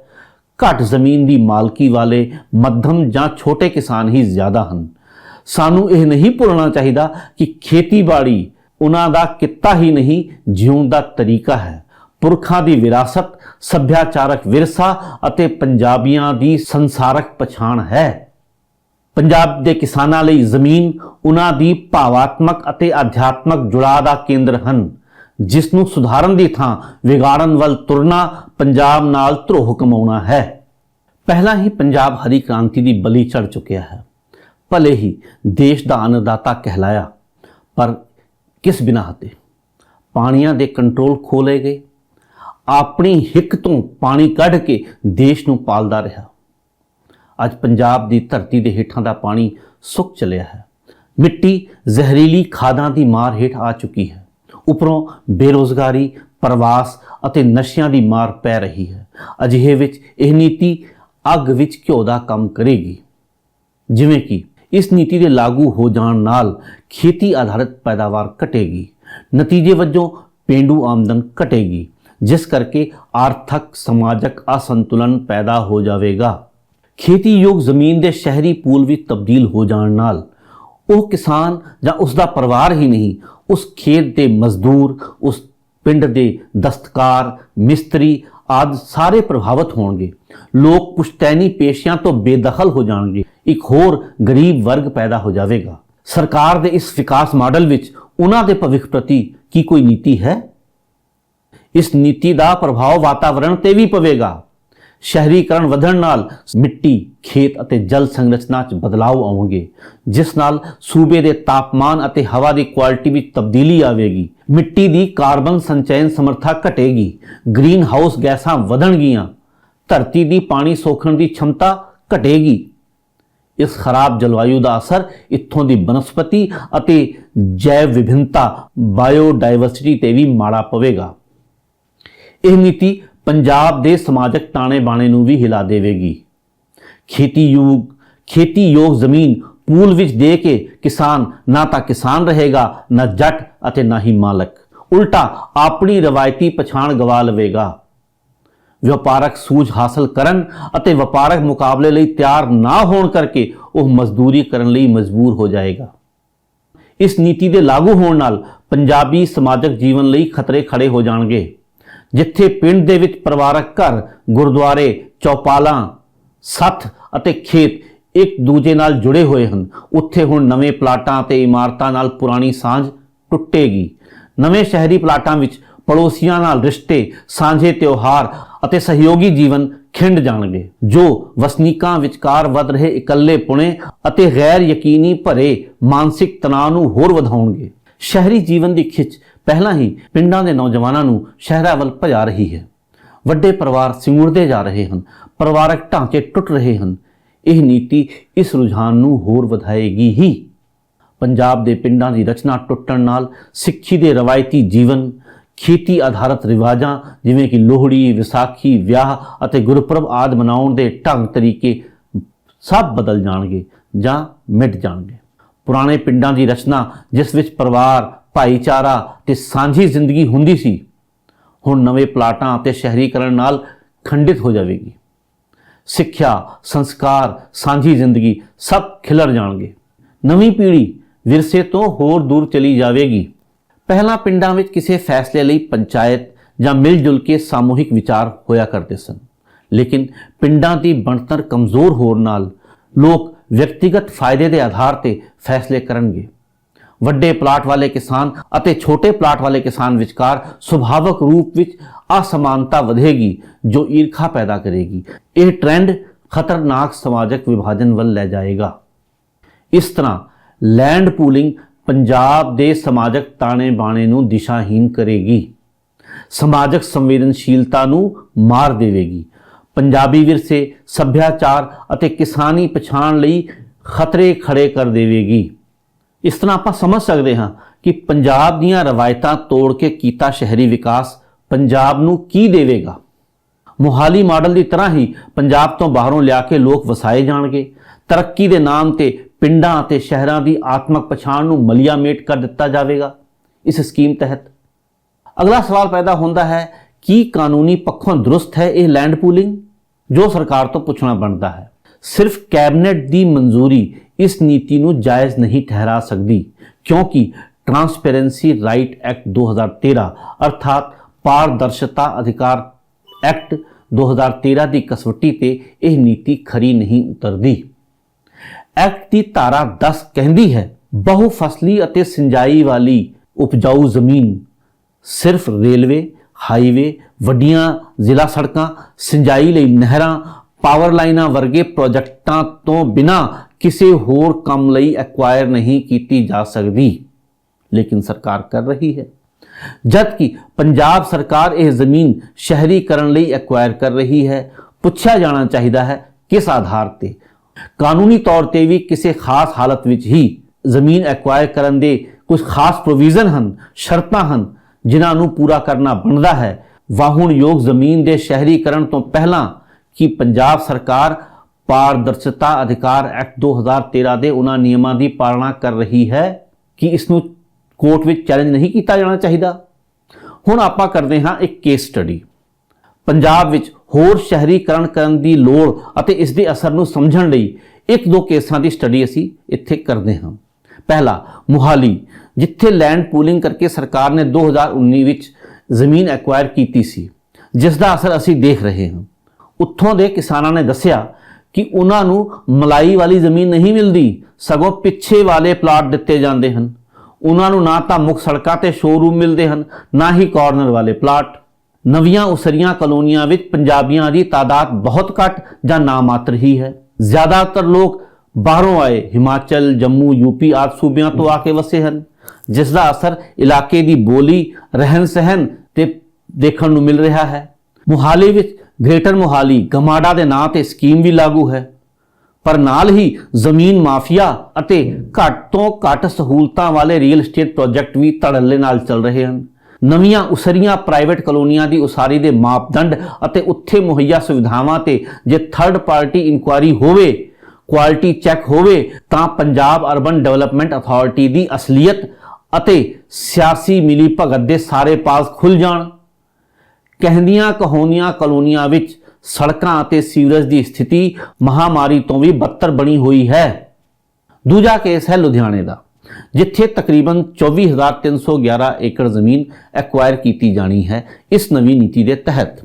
ਘੱਟ ਜ਼ਮੀਨ ਦੀ ਮਾਲਕੀ ਵਾਲੇ ਮੱਧਮ ਜਾਂ ਛੋਟੇ ਕਿਸਾਨ ਹੀ ਜ਼ਿਆਦਾ ਹਨ। ਸਾਨੂੰ ਇਹ ਨਹੀਂ ਭੁੱਲਣਾ ਚਾਹੀਦਾ ਕਿ ਖੇਤੀਬਾੜੀ ਉਹਨਾਂ ਦਾ ਕਿੱਤਾ ਹੀ ਨਹੀਂ ਜਿਉਣ ਦਾ ਤਰੀਕਾ ਹੈ। ਪੁਰਖਾਂ ਦੀ ਵਿਰਾਸਤ, ਸੱਭਿਆਚਾਰਕ ਵਿਰਸਾ ਅਤੇ ਪੰਜਾਬੀਆਂ ਦੀ ਸੰਸਾਰਕ ਪਛਾਣ ਹੈ। ਪੰਜਾਬ ਦੇ ਕਿਸਾਨਾਂ ਲਈ ਜ਼ਮੀਨ ਉਹਨਾਂ ਦੀ ਭਾਵਾਤਮਕ ਅਤੇ ਅਧਿਆਤਮਕ ਜੁੜਾਅ ਦਾ ਕੇਂਦਰ ਹਨ ਜਿਸ ਨੂੰ ਸੁਧਾਰਨ ਦੀ ਥਾਂ ਵਿਗਾੜਨ ਵੱਲ ਤੁਰਨਾ ਪੰਜਾਬ ਨਾਲ ਧਰੋਹ ਕਮਾਉਣਾ ਹੈ। ਪਹਿਲਾਂ ਹੀ ਪੰਜਾਬ ਹਰੀ ਕ੍ਰਾਂਤੀ ਦੀ ਬਲੀ ਚੜ ਚੁੱਕਿਆ ਹੈ। ਭਲੇ ਹੀ ਦੇਸ਼ ਦਾ ਅੰਨਦਾਤਾ ਕਹਿਲਾਇਆ, ਪਰ ਕਿਸ ਬਿਨਾਂ ਤੇ ਪਾਣੀਆਂ ਦੇ ਕੰਟਰੋਲ ਖੋਲੇ ਗਏ ਆਪਣੀ ਹਿੱਕ ਤੋਂ ਪਾਣੀ ਕੱਢ ਕੇ ਦੇਸ਼ ਨੂੰ ਪਾਲਦਾ ਰਿਹਾ। ਅੱਜ ਪੰਜਾਬ ਦੀ ਧਰਤੀ ਦੇ ਹੇਠਾਂ ਦਾ ਪਾਣੀ ਸੁੱਕ ਚਲਿਆ ਹੈ। ਮਿੱਟੀ ਜ਼ਹਿਰੀਲੀ ਖਾਦਾਂ ਦੀ ਮਾਰ ਹੇਠ ਆ ਚੁੱਕੀ ਹੈ। ਉਪਰੋਂ ਬੇਰੋਜ਼ਗਾਰੀ, ਪ੍ਰਵਾਸ ਅਤੇ ਨਸ਼ਿਆਂ ਦੀ ਮਾਰ ਪੈ ਰਹੀ ਹੈ। ਅਜਿਹੇ ਵਿੱਚ ਇਹ ਨੀਤੀ ਅੱਗ ਵਿੱਚ ਘਿਓ ਦਾ ਕੰਮ ਕਰੇਗੀ। ਜਿਵੇਂ ਕਿ ਇਸ ਨੀਤੀ ਦੇ ਲਾਗੂ ਹੋ ਜਾਣ ਨਾਲ ਖੇਤੀ ਆਧਾਰਿਤ ਪੈਦਾਵਾਰ ਘਟੇਗੀ। ਨਤੀਜੇ ਵਜੋਂ ਪੇਂਡੂ ਆਮਦਨ ਘਟੇਗੀ। ਜਿਸ ਕਰਕੇ ਆਰਥਿਕ, ਸਮਾਜਿਕ ਅਸੰਤੁਲਨ ਪੈਦਾ ਹੋ ਜਾਵੇਗਾ। ਖੇਤੀਯੋਗ ਜ਼ਮੀਨ ਦੇ ਸ਼ਹਿਰੀ ਪੂਲ ਵਿੱਚ ਤਬਦੀਲ ਹੋ ਜਾਣ ਨਾਲ ਉਹ ਕਿਸਾਨ ਜਾਂ ਉਸ ਦਾ ਪਰਿਵਾਰ ਹੀ ਨਹੀਂ, ਉਸ ਖੇਤ ਦੇ ਮਜ਼ਦੂਰ, ਉਸ ਪਿੰਡ ਦੇ ਦਸਤਕਾਰ, ਮਿਸਤਰੀ ਆਦਿ ਸਾਰੇ ਪ੍ਰਭਾਵਿਤ ਹੋਣਗੇ। ਲੋਕ ਪੁਸ਼ਤੈਨੀ ਪੇਸ਼ਿਆਂ ਤੋਂ ਬੇਦਖਲ ਹੋ ਜਾਣਗੇ। ਇੱਕ ਹੋਰ ਗਰੀਬ ਵਰਗ ਪੈਦਾ ਹੋ ਜਾਵੇਗਾ। ਸਰਕਾਰ ਦੇ ਇਸ ਵਿਕਾਸ ਮਾਡਲ ਵਿੱਚ ਉਹਨਾਂ ਦੇ ਭਵਿੱਖ ਪ੍ਰਤੀ ਕੀ ਕੋਈ ਨੀਤੀ ਹੈ? ਇਸ ਨੀਤੀ ਦਾ ਪ੍ਰਭਾਵ ਵਾਤਾਵਰਣ ਤੇ ਵੀ ਪਵੇਗਾ ਸ਼ਹਿਰੀਕਰਨ ਵਧਣ ਨਾਲ ਮਿੱਟੀ ਖੇਤ ਅਤੇ ਜਲ ਸੰਰਚਨਾ 'ਚ ਬਦਲਾਅ ਆਉਣਗੇ ਜਿਸ ਨਾਲ ਸੂਬੇ ਦੇ ਤਾਪਮਾਨ ਅਤੇ ਹਵਾ ਦੀ ਕੁਆਲਿਟੀ ਵਿੱਚ ਤਬਦੀਲੀ ਆਵੇਗੀ ਮਿੱਟੀ ਦੀ ਕਾਰਬਨ ਸੰਚੈਨ ਸਮਰੱਥਾ ਘਟੇਗੀ ਗ੍ਰੀਨ ਹਾਊਸ ਗੈਸਾਂ ਵਧਣਗੀਆਂ ਧਰਤੀ ਦੀ ਪਾਣੀ ਸੋਖਣ ਦੀ क्षमता ਘਟੇਗੀ ਇਸ ਖਰਾਬ ਜਲਵਾਯੂ ਦਾ ਅਸਰ ਇੱਥੋਂ ਦੀ ਬਨਸਪਤੀ ਅਤੇ ਜੈਵ ਵਿਭਿੰਨਤਾ ਬਾਇਓਡਾਇਵਰਸਿਟੀ ਤੇ ਵੀ ਮਾੜਾ ਪਵੇਗਾ ਇਹ ਨੀਤੀ ਪੰਜਾਬ ਦੇ ਸਮਾਜਿਕ ਤਾਣੇ ਬਾਣੇ ਨੂੰ ਵੀ ਹਿਲਾ ਦੇਵੇਗੀ। ਖੇਤੀਯੋਗ ਖੇਤੀਯੋਗ ਜ਼ਮੀਨ ਪੂਲ ਵਿੱਚ ਦੇ ਕੇ ਕਿਸਾਨ ਨਾ ਤਾਂ ਕਿਸਾਨ ਰਹੇਗਾ, ਨਾ ਜੱਟ ਅਤੇ ਨਾ ਹੀ ਮਾਲਕ। ਉਲਟਾ ਆਪਣੀ ਰਵਾਇਤੀ ਪਛਾਣ ਗਵਾ ਲਵੇਗਾ। ਵਪਾਰਕ ਸੂਝ ਹਾਸਲ ਕਰਨ ਅਤੇ ਵਪਾਰਕ ਮੁਕਾਬਲੇ ਲਈ ਤਿਆਰ ਨਾ ਹੋਣ ਕਰਕੇ ਉਹ ਮਜ਼ਦੂਰੀ ਕਰਨ ਲਈ ਮਜਬੂਰ ਹੋ ਜਾਏਗਾ। ਇਸ ਨੀਤੀ ਦੇ ਲਾਗੂ ਹੋਣ ਨਾਲ ਪੰਜਾਬੀ ਸਮਾਜਿਕ ਜੀਵਨ ਲਈ ਖਤਰੇ ਖੜੇ ਹੋ ਜਾਣਗੇ। ਜਿੱਥੇ ਪਿੰਡ ਦੇ ਵਿੱਚ ਪਰਿਵਾਰਕ ਘਰ, ਗੁਰਦੁਆਰੇ, ਚੌਪਾਲਾਂ, ਸੱਥ ਅਤੇ ਖੇਤ ਇੱਕ ਦੂਜੇ ਨਾਲ ਜੁੜੇ ਹੋਏ ਹਨ। ਉੱਥੇ ਹੁਣ ਨਵੇਂ ਪਲਾਟਾਂ ਤੇ ਇਮਾਰਤਾਂ ਨਾਲ ਪੁਰਾਣੀ ਸਾਂਝ ਟੁੱਟੇਗੀ। ਨਵੇਂ ਸ਼ਹਿਰੀ ਪਲਾਟਾਂ ਵਿੱਚ ਪੜੋਸੀਆਂ ਨਾਲ ਰਿਸ਼ਤੇ, ਸਾਂਝੇ ਤਿਉਹਾਰ ਅਤੇ ਸਹਿਯੋਗੀ ਜੀਵਨ ਖਿੰਡ ਜਾਣਗੇ, ਜੋ ਵਸਨੀਕਾਂ ਵਿਚਕਾਰ ਵੱਧ ਰਹੇ ਇਕੱਲੇ ਪੁਣੇ ਅਤੇ ਗੈਰ ਯਕੀਨੀ ਭਰੇ ਮਾਨਸਿਕ ਤਣਾਅ ਨੂੰ ਹੋਰ ਵਧਾਉਣਗੇ। ਸ਼ਹਿਰੀ ਜੀਵਨ ਦੀ ਖਿੱਚ ਪਹਿਲਾਂ ਹੀ ਪਿੰਡਾਂ ਦੇ ਨੌਜਵਾਨਾਂ ਨੂੰ ਸ਼ਹਿਰਾਂ ਵੱਲ ਭਜਾ ਰਹੀ ਹੈ। ਵੱਡੇ ਪਰਿਵਾਰ ਸਿਮੁੜਦੇ ਜਾ ਰਹੇ ਹਨ। ਪਰਿਵਾਰਕ ਢਾਂਚੇ ਟੁੱਟ ਰਹੇ ਹਨ। ਇਹ ਨੀਤੀ ਇਸ ਰੁਝਾਨ ਨੂੰ ਹੋਰ ਵਧਾਏਗੀ ਹੀ। ਪੰਜਾਬ ਦੇ ਪਿੰਡਾਂ ਦੀ ਰਚਨਾ ਟੁੱਟਣ ਨਾਲ ਸਿੱਖੀ ਦੇ ਰਵਾਇਤੀ ਜੀਵਨ, ਖੇਤੀ ਆਧਾਰਿਤ ਰਿਵਾਜਾਂ ਜਿਵੇਂ ਕਿ ਲੋਹੜੀ, ਵਿਸਾਖੀ, ਵਿਆਹ ਅਤੇ ਗੁਰਪੁਰਬ ਆਦਿ ਮਨਾਉਣ ਦੇ ਢੰਗ ਤਰੀਕੇ ਸਭ ਬਦਲ ਜਾਣਗੇ ਜਾਂ ਮਿਟ ਜਾਣਗੇ। ਪੁਰਾਣੇ ਪਿੰਡਾਂ ਦੀ ਰਚਨਾ ਜਿਸ ਵਿੱਚ ਪਰਿਵਾਰ ਭਾਈਚਾਰਾ ਤੇ ਸਾਂਝੀ ਜ਼ਿੰਦਗੀ ਹੁੰਦੀ ਸੀ, ਹੁਣ ਨਵੇਂ ਪਲਾਟਾਂ ਅਤੇ ਸ਼ਹਿਰੀਕਰਨ ਨਾਲ ਖੰਡਿਤ ਹੋ ਜਾਵੇਗੀ। ਸਿੱਖਿਆ, ਸੰਸਕਾਰ, ਸਾਂਝੀ ਜ਼ਿੰਦਗੀ ਸਭ ਖਿਲਰ ਜਾਣਗੇ। ਨਵੀਂ ਪੀੜ੍ਹੀ ਵਿਰਸੇ ਤੋਂ ਹੋਰ ਦੂਰ ਚਲੀ ਜਾਵੇਗੀ। ਪਹਿਲਾਂ ਪਿੰਡਾਂ ਵਿੱਚ ਕਿਸੇ ਫੈਸਲੇ ਲਈ ਪੰਚਾਇਤ ਜਾਂ ਮਿਲ ਜੁਲ ਕੇ ਸਾਮੂਹਿਕ ਵਿਚਾਰ ਹੋਇਆ ਕਰਦੇ ਸਨ। ਲੇਕਿਨ ਪਿੰਡਾਂ ਦੀ ਬਣਤਰ ਕਮਜ਼ੋਰ ਹੋਣ ਨਾਲ ਲੋਕ ਵਿਅਕਤੀਗਤ ਫਾਇਦੇ ਦੇ ਆਧਾਰ ਤੇ ਫੈਸਲੇ ਕਰਨਗੇ। ਵੱਡੇ ਪਲਾਟ ਵਾਲੇ ਕਿਸਾਨ ਅਤੇ ਛੋਟੇ ਪਲਾਟ ਵਾਲੇ ਕਿਸਾਨ ਵਿਚਕਾਰ ਸੁਭਾਵਕ ਰੂਪ ਵਿੱਚ ਅਸਮਾਨਤਾ ਵਧੇਗੀ ਜੋ ਈਰਖਾ ਪੈਦਾ ਕਰੇਗੀ। ਇਹ ਟ੍ਰੈਂਡ ਖਤਰਨਾਕ ਸਮਾਜਿਕ ਵਿਭਾਜਨ ਵੱਲ ਲੈ ਜਾਏਗਾ। ਇਸ ਤਰ੍ਹਾਂ ਲੈਂਡ ਪੂਲਿੰਗ ਪੰਜਾਬ ਦੇ ਸਮਾਜਿਕ ਤਾਣੇ ਬਾਣੇ ਨੂੰ ਦਿਸ਼ਾਹੀਨ ਕਰੇਗੀ। ਸਮਾਜਿਕ ਸੰਵੇਦਨਸ਼ੀਲਤਾ ਨੂੰ ਮਾਰ ਦੇਵੇਗੀ। ਪੰਜਾਬੀ ਵਿਰਸੇ ਸੱਭਿਆਚਾਰ ਅਤੇ ਕਿਸਾਨੀ ਪਛਾਣ ਲਈ ਖਤਰੇ ਖੜੇ ਕਰ ਦੇਵੇਗੀ। ਇਸ ਤਰ੍ਹਾਂ ਆਪਾਂ ਸਮਝ ਸਕਦੇ ਹਾਂ ਕਿ ਪੰਜਾਬ ਦੀਆਂ ਰਵਾਇਤਾਂ ਤੋੜ ਕੇ ਕੀਤਾ ਸ਼ਹਿਰੀ ਵਿਕਾਸ ਪੰਜਾਬ ਨੂੰ ਕੀ ਦੇਵੇਗਾ? ਮੁਹਾਲੀ ਮਾਡਲ ਦੀ ਤਰ੍ਹਾਂ ਹੀ ਪੰਜਾਬ ਤੋਂ ਬਾਹਰੋਂ ਲਿਆ ਕੇ ਲੋਕ ਵਸਾਏ ਜਾਣਗੇ। ਤਰੱਕੀ ਦੇ ਨਾਮ ਤੇ ਪਿੰਡਾਂ ਅਤੇ ਸ਼ਹਿਰਾਂ ਦੀ ਆਤਮਕ ਪਛਾਣ ਨੂੰ ਮਲੀਆ ਮੇਟ ਕਰ ਦਿੱਤਾ ਜਾਵੇਗਾ ਇਸ ਸਕੀਮ ਤਹਿਤ। ਅਗਲਾ ਸਵਾਲ ਪੈਦਾ ਹੁੰਦਾ ਹੈ, ਕੀ ਕਾਨੂੰਨੀ ਪੱਖੋਂ ਦਰੁਸਤ ਹੈ ਇਹ ਲੈਂਡ ਪੂਲਿੰਗ ਜੋ ਸਰਕਾਰ ਤੋਂ ਪੁੱਛਣਾ ਬਣਦਾ ਹੈ। ਸਿਰਫ ਕੈਬਨਿਟ ਦੀ ਮਨਜ਼ੂਰੀ ਇਸ ਨੀਤੀ ਨੂੰ ਜਾਇਜ਼ ਨਹੀਂ ਠਹਿਰਾ ਸਕਦੀ, ਕਿਉਂਕਿ ਟਰਾਂਸਪੇਰੈਂਸੀ ਰਾਈਟ ਐਕਟ 2013 ਅਰਥਾਤ ਪਾਰਦਰਸ਼ਤਾ ਅਧਿਕਾਰ ਐਕਟ 2013 ਦੀ ਕਸਵੱਟੀ ਤੇ ਇਹ ਨੀਤੀ ਖਰੀ ਨਹੀਂ ਉਤਰਦੀ। ਐਕਟ ਦੀ ਧਾਰਾ 10 ਕਹਿੰਦੀ ਹੈ ਬਹੁ ਫਸਲੀ ਅਤੇ ਸਿੰਜਾਈ ਵਾਲੀ ਉਪਜਾਊ ਜ਼ਮੀਨ ਸਿਰਫ ਰੇਲਵੇ, ਹਾਈਵੇ, ਵੱਡੀਆਂ ਜ਼ਿਲ੍ਹਾ ਸੜਕਾਂ, ਸਿੰਜਾਈ ਲਈ ਨਹਿਰਾਂ ਪਾਵਰ ਲਾਈਨਾਂ ਵਰਗੇ ਪ੍ਰੋਜੈਕਟਾਂ ਤੋਂ ਬਿਨਾ ਕਿਸੇ ਹੋਰ ਕੰਮ ਲਈ ਐਕਵਾਇਰ ਨਹੀਂ ਕੀਤੀ ਜਾ ਸਕਦੀ। ਲੇਕਿਨ ਸਰਕਾਰ ਕਰ ਰਹੀ ਹੈ। ਜਦਕਿ ਪੰਜਾਬ ਸਰਕਾਰ ਇਹ ਜ਼ਮੀਨ ਸ਼ਹਿਰੀਕਰਨ ਲਈ ਐਕਵਾਇਰ ਕਰ ਰਹੀ ਹੈ, ਪੁੱਛਿਆ ਜਾਣਾ ਚਾਹੀਦਾ ਹੈ ਕਿਸ ਆਧਾਰ ਤੇ? ਕਾਨੂੰਨੀ ਤੌਰ ਤੇ ਵੀ ਕਿਸੇ ਖਾਸ ਹਾਲਤ ਵਿੱਚ ਹੀ ਜ਼ਮੀਨ ਐਕਵਾਇਰ ਕਰਨ ਦੇ ਕੁਝ ਖਾਸ ਪ੍ਰੋਵੀਜ਼ਨ ਹਨ, ਸ਼ਰਤਾਂ ਹਨ, ਜਿਨ੍ਹਾਂ ਨੂੰ ਪੂਰਾ ਕਰਨਾ ਬਣਦਾ ਹੈ। ਵਾਹੁਣਯੋਗ ਜ਼ਮੀਨ ਦੇ ਸ਼ਹਿਰੀਕਰਨ ਤੋਂ ਪਹਿਲਾਂ ਕਿ ਪੰਜਾਬ ਸਰਕਾਰ ਪਾਰਦਰਸ਼ਤਾ ਅਧਿਕਾਰ ਐਕਟ 2013 ਦੇ ਉਹਨਾਂ ਨਿਯਮਾਂ ਦੀ ਪਾਲਣਾ ਕਰ ਰਹੀ ਹੈ ਕਿ ਇਸ ਨੂੰ ਕੋਰਟ ਵਿੱਚ ਚੈਲੰਜ ਨਹੀਂ ਕੀਤਾ ਜਾਣਾ ਚਾਹੀਦਾ। ਹੁਣ ਆਪਾਂ ਕਰਦੇ ਹਾਂ ਇੱਕ ਕੇਸ ਸਟੱਡੀ ਪੰਜਾਬ ਵਿੱਚ ਹੋਰ ਸ਼ਹਿਰੀਕਰਨ ਕਰਨ ਦੀ ਲੋੜ ਅਤੇ ਇਸ ਦੇ ਅਸਰ ਨੂੰ ਸਮਝਣ ਲਈ ਇੱਕ ਦੋ ਕੇਸਾਂ ਦੀ ਸਟੱਡੀ ਅਸੀਂ ਇੱਥੇ ਕਰਦੇ ਹਾਂ। ਪਹਿਲਾ, ਮੁਹਾਲੀ, ਜਿੱਥੇ ਲੈਂਡ ਪੂਲਿੰਗ ਕਰਕੇ ਸਰਕਾਰ ਨੇ 2019 ਵਿੱਚ ਜ਼ਮੀਨ ਐਕਵਾਇਰ ਕੀਤੀ ਸੀ, ਜਿਸ ਦਾ ਅਸਰ ਅਸੀਂ ਦੇਖ ਰਹੇ ਹਾਂ। ਉੱਥੋਂ ਦੇ ਕਿਸਾਨਾਂ ਨੇ ਦੱਸਿਆ ਕਿ ਉਹਨਾਂ ਨੂੰ ਮਲਾਈ ਵਾਲੀ ਜ਼ਮੀਨ ਨਹੀਂ ਮਿਲਦੀ, ਸਗੋਂ ਪਿੱਛੇ ਵਾਲੇ ਪਲਾਟ ਦਿੱਤੇ ਜਾਂਦੇ ਹਨ। ਉਹਨਾਂ ਨੂੰ ਨਾ ਤਾਂ ਮੁੱਖ ਸੜਕਾਂ ਤੇ ਸ਼ੋਰੂਮ ਮਿਲਦੇ ਹਨ, ਨਾ ਹੀ ਕਾਰਨਰ ਵਾਲੇ ਪਲਾਟ। ਨਵੀਆਂ ਉਸਰੀਆਂ ਕਲੋਨੀਆਂ ਵਿੱਚ ਪੰਜਾਬੀਆਂ ਦੀ ਤਾਦਾਦ ਬਹੁਤ ਘੱਟ ਜਾਂ ਨਾਮਾਤਰ ਹੀ ਹੈ। ਜ਼ਿਆਦਾਤਰ ਲੋਕ ਬਾਹਰੋਂ ਆਏ ਹਿਮਾਚਲ, ਜੰਮੂ ਯੂਪੀ ਆਦਿ ਸੂਬਿਆਂ ਤੋਂ ਆ ਕੇ ਵਸੇ ਹਨ ਜਿਸ ਦਾ ਅਸਰ ਇਲਾਕੇ ਦੀ ਬੋਲੀ ਰਹਿਣ ਸਹਿਣ ਤੇ ਦੇਖਣ ਨੂੰ ਮਿਲ ਰਿਹਾ ਹੈ। ਮੁਹਾਲੀ ਵਿੱਚ ਗ੍ਰੇਟਰ ਮੋਹਾਲੀ ਗਮਾਡਾ ਦੇ ਨਾਂ ਤੇ ਸਕੀਮ ਵੀ ਲਾਗੂ ਹੈ। ਪਰ ਨਾਲ ਹੀ ਜ਼ਮੀਨ ਮਾਫੀਆ ਅਤੇ ਘੱਟ ਤੋਂ ਘੱਟ ਸਹੂਲਤਾਂ ਵਾਲੇ ਰੀਅਲ ਏਸਟੇਟ ਪ੍ਰੋਜੈਕਟ ਵੀ ਧੜੱਲੇ ਨਾਲ ਚੱਲ ਰਹੇ ਹਨ। ਨਵੀਆਂ ਉਸਰੀਆਂ ਪ੍ਰਾਈਵੇਟ ਕਲੋਨੀਆਂ ਦੀ ਉਸਾਰੀ ਦੇ ਮਾਪਦੰਡ ਅਤੇ ਉੱਥੇ ਮੁਹੱਈਆ ਸੁਵਿਧਾਵਾਂ ਤੇ ਜੇ ਥਰਡ ਪਾਰਟੀ ਇਨਕੁਆਇਰੀ ਹੋਵੇ ਕੁਆਲਿਟੀ ਚੈੱਕ ਹੋਵੇ, ਤਾਂ ਪੰਜਾਬ ਅਰਬਨ ਡਿਵੈਲਪਮੈਂਟ ਅਥਾਰਟੀ ਦੀ ਅਸਲੀਅਤ ਅਤੇ ਸਿਆਸੀ ਮਿਲੀ ਭਗਤ ਦੇ ਸਾਰੇ ਪਾਸ ਖੁੱਲ ਜਾਣ। ਕਹਿੰਦੀਆਂ ਕਹਾਣੀਆਂ ਕਲੋਨੀਆਂ ਵਿੱਚ ਸੜਕਾਂ ਅਤੇ ਸੀਵਰੇਜ ਦੀ ਸਥਿਤੀ ਮਹਾਮਾਰੀ ਤੋਂ ਵੀ ਬੱਤਰ ਬਣੀ ਹੋਈ ਹੈ ਦੂਜਾ ਕੇਸ ਹੈ ਲੁਧਿਆਣੇ ਦਾ ਜਿੱਥੇ ਤਕਰੀਬਨ 24311 ਏਕੜ ਜ਼ਮੀਨ ਐਕਵਾਇਰ ਕੀਤੀ ਜਾਣੀ ਹੈ ਇਸ ਨਵੀਂ ਨੀਤੀ ਦੇ ਤਹਿਤ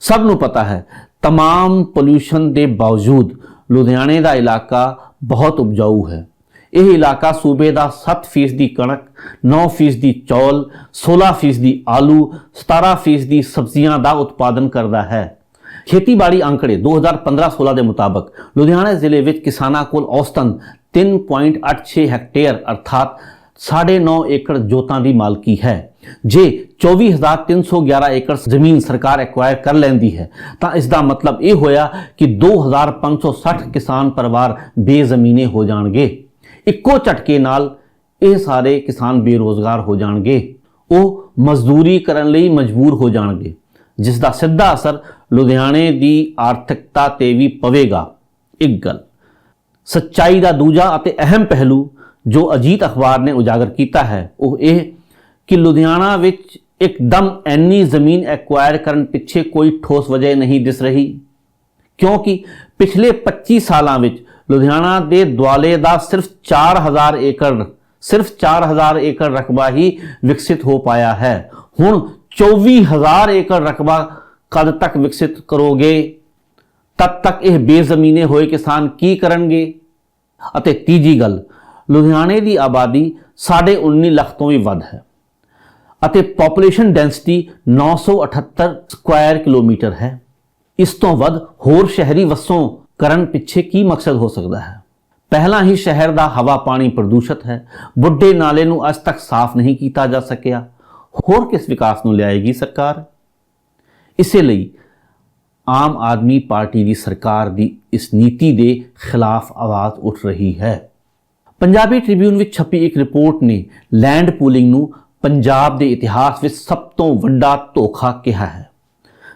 ਸਭ ਨੂੰ ਪਤਾ ਹੈ तमाम ਪੋਲੂਸ਼ਨ ਦੇ ਬਾਵਜੂਦ ਲੁਧਿਆਣੇ ਦਾ ਇਲਾਕਾ ਬਹੁਤ ਉਪਜਾਊ ਹੈ ਇਹ ਇਲਾਕਾ ਸੂਬੇ ਦਾ 7% ਦੀ ਕਣਕ 9% ਦੀ ਚੌਲ 16% ਦੀ ਆਲੂ 17% ਦੀ ਸਬਜ਼ੀਆਂ ਦਾ ਉਤਪਾਦਨ ਕਰਦਾ ਹੈ। ਖੇਤੀਬਾੜੀ ਅੰਕੜੇ 2015-16 ਦੇ ਮੁਤਾਬਕ ਲੁਧਿਆਣਾ ਜ਼ਿਲ੍ਹੇ ਵਿੱਚ ਕਿਸਾਨਾਂ ਕੋਲ ਔਸਤਨ 3.86 ਹੈਕਟੇਅਰ ਅਰਥਾਤ 9.5 ਏਕੜ ਜੋਤਾਂ ਦੀ ਮਾਲਕੀ ਹੈ। ਜੇ 24311 ਏਕੜ ਜ਼ਮੀਨ ਸਰਕਾਰ ਐਕਵਾਇਰ ਕਰ ਲੈਂਦੀ ਹੈ, ਤਾਂ ਇਸ ਦਾ ਮਤਲਬ ਇਹ ਹੋਇਆ ਕਿ 2560 ਕਿਸਾਨ ਪਰਿਵਾਰ ਬੇਜ਼ਮੀਨੇ ਹੋ ਜਾਣਗੇ। ਇੱਕੋ ਝਟਕੇ ਨਾਲ ਇਹ ਸਾਰੇ ਕਿਸਾਨ ਬੇਰੋਜ਼ਗਾਰ ਹੋ ਜਾਣਗੇ। ਉਹ ਮਜ਼ਦੂਰੀ ਕਰਨ ਲਈ ਮਜਬੂਰ ਹੋ ਜਾਣਗੇ। ਜਿਸ ਦਾ ਸਿੱਧਾ ਅਸਰ ਲੁਧਿਆਣੇ ਦੀ ਆਰਥਿਕਤਾ ਤੇ ਵੀ ਪਵੇਗਾ। ਇੱਕ ਗੱਲ। ਸੱਚਾਈ ਦਾ ਦੂਜਾ ਅਤੇ ਅਹਿਮ ਪਹਿਲੂ ਜੋ ਅਜੀਤ ਅਖਬਾਰ ਨੇ ਉਜਾਗਰ ਕੀਤਾ ਹੈ, ਉਹ ਇਹ ਕਿ ਲੁਧਿਆਣਾ ਵਿੱਚ ਇੱਕਦਮ ਐਨੀ ਜ਼ਮੀਨ ਐਕਵਾਇਰ ਕਰਨ ਪਿੱਛੇ ਕੋਈ ਠੋਸ ਵਜ੍ਹਾ ਨਹੀਂ ਦਿਸ ਰਹੀ। ਕਿਉਂਕਿ ਪਿਛਲੇ 25 ਸਾਲਾਂ ਵਿੱਚ ਲੁਧਿਆਣਾ ਦੇ ਦੁਆਲੇ ਦਾ ਸਿਰਫ 4000 ਏਕੜ, ਸਿਰਫ 4000 ਏਕੜ ਰਕਬਾ ਹੀ ਵਿਕਸਿਤ ਹੋ ਪਾਇਆ ਹੈ। ਹੁਣ 24000 ਏਕੜ ਰਕਬਾ ਕਦ ਤੱਕ ਵਿਕਸਿਤ ਕਰੋਗੇ? ਤਦ ਤੱਕ ਇਹ ਬੇਜ਼ਮੀਨੇ ਹੋਏ ਕਿਸਾਨ ਕੀ ਕਰਨਗੇ? ਅਤੇ ਤੀਜੀ ਗੱਲ, ਲੁਧਿਆਣੇ ਦੀ ਆਬਾਦੀ 19.5 ਲੱਖ ਤੋਂ ਵੀ ਵੱਧ ਹੈ ਅਤੇ ਪੋਪੂਲੇਸ਼ਨ ਡੈਂਸਿਟੀ 978 ਸਕੁਆਇਰ ਕਿਲੋਮੀਟਰ ਹੈ। ਇਸ ਤੋਂ ਵੱਧ ਹੋਰ ਸ਼ਹਿਰੀ ਵਸੋਂ ਕਰਨ ਪਿੱਛੇ ਕੀ ਮਕਸਦ ਹੋ ਸਕਦਾ ਹੈ? ਪਹਿਲਾਂ ਹੀ ਸ਼ਹਿਰ ਦਾ ਹਵਾ ਪਾਣੀ ਪ੍ਰਦੂਸ਼ਿਤ ਹੈ। ਬੁੱਢੇ ਨਾਲੇ ਨੂੰ ਅੱਜ ਤੱਕ ਸਾਫ਼ ਨਹੀਂ ਕੀਤਾ ਜਾ ਸਕਿਆ। ਹੋਰ ਕਿਸ ਵਿਕਾਸ ਨੂੰ ਲਿਆਏਗੀ ਸਰਕਾਰ? ਇਸੇ ਲਈ ਆਮ ਆਦਮੀ ਪਾਰਟੀ ਦੀ ਸਰਕਾਰ ਦੀ ਇਸ ਨੀਤੀ ਦੇ ਖਿਲਾਫ ਆਵਾਜ਼ ਉੱਠ ਰਹੀ ਹੈ। ਪੰਜਾਬੀ ਟ੍ਰਿਬਿਊਨ ਵਿੱਚ ਛਪੀ ਇੱਕ ਰਿਪੋਰਟ ਨੇ ਲੈਂਡ ਪੂਲਿੰਗ ਨੂੰ ਪੰਜਾਬ ਦੇ ਇਤਿਹਾਸ ਵਿੱਚ ਸਭ ਤੋਂ ਵੱਡਾ ਧੋਖਾ ਕਿਹਾ ਹੈ।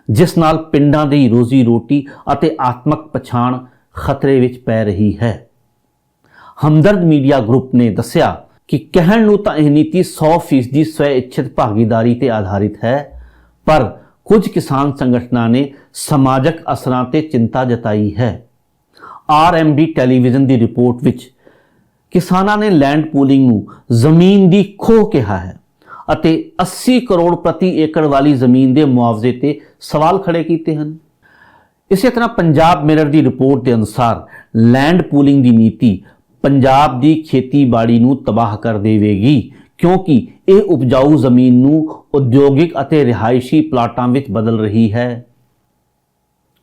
ਜਿਸ ਨਾਲ ਪਿੰਡਾਂ ਦੀ ਰੋਜ਼ੀ ਰੋਟੀ ਅਤੇ ਆਤਮਕ ਪਛਾਣ ਖਤਰੇ ਵਿੱਚ ਪੈ ਰਹੀ ਹੈ। ਹਮਦਰਦ ਮੀਡੀਆ ਗਰੁੱਪ ਨੇ ਦੱਸਿਆ ਕਿ ਕਹਿਣ ਨੂੰ ਤਾਂ ਇਹ ਨੀਤੀ 100% ਦੀ ਸਵੈ ਇੱਛਿਤ ਭਾਗੀਦਾਰੀ ਤੇ ਆਧਾਰਿਤ ਹੈ, ਪਰ ਕੁਝ ਕਿਸਾਨ ਸੰਗਠਨਾਂ ਨੇ ਸਮਾਜਿਕ ਅਸਰਾਂ ਤੇ ਚਿੰਤਾ ਜਤਾਈ ਹੈ। ਆਰਐਮਬੀ ਟੈਲੀਵਿਜ਼ਨ ਦੀ ਰਿਪੋਰਟ ਵਿੱਚ ਕਿਸਾਨਾਂ ਨੇ ਲੈਂਡ ਪੂਲਿੰਗ ਨੂੰ ਜ਼ਮੀਨ ਦੀ ਖੋਹ ਕਿਹਾ ਹੈ। ਅਤੇ 80 ਕਰੋੜ ਪ੍ਰਤੀ ਏਕੜ ਵਾਲੀ ਜ਼ਮੀਨ ਦੇ ਮੁਆਵਜ਼ੇ ਤੇ ਸਵਾਲ ਖੜੇ ਕੀਤੇ ਹਨ। ਇਸੇ ਤਰ੍ਹਾਂ ਪੰਜਾਬ ਮਿਰਰ ਦੀ ਰਿਪੋਰਟ ਦੇ ਅਨੁਸਾਰ ਲੈਂਡ ਪੂਲਿੰਗ ਦੀ ਨੀਤੀ ਪੰਜਾਬ ਦੀ ਖੇਤੀਬਾੜੀ ਨੂੰ ਤਬਾਹ ਕਰ ਦੇਵੇਗੀ, ਕਿਉਂਕਿ ਇਹ ਉਪਜਾਊ ਜ਼ਮੀਨ ਨੂੰ ਉਦਯੋਗਿਕ ਅਤੇ ਰਿਹਾਇਸ਼ੀ ਪਲਾਟਾਂ ਵਿੱਚ ਬਦਲ ਰਹੀ ਹੈ।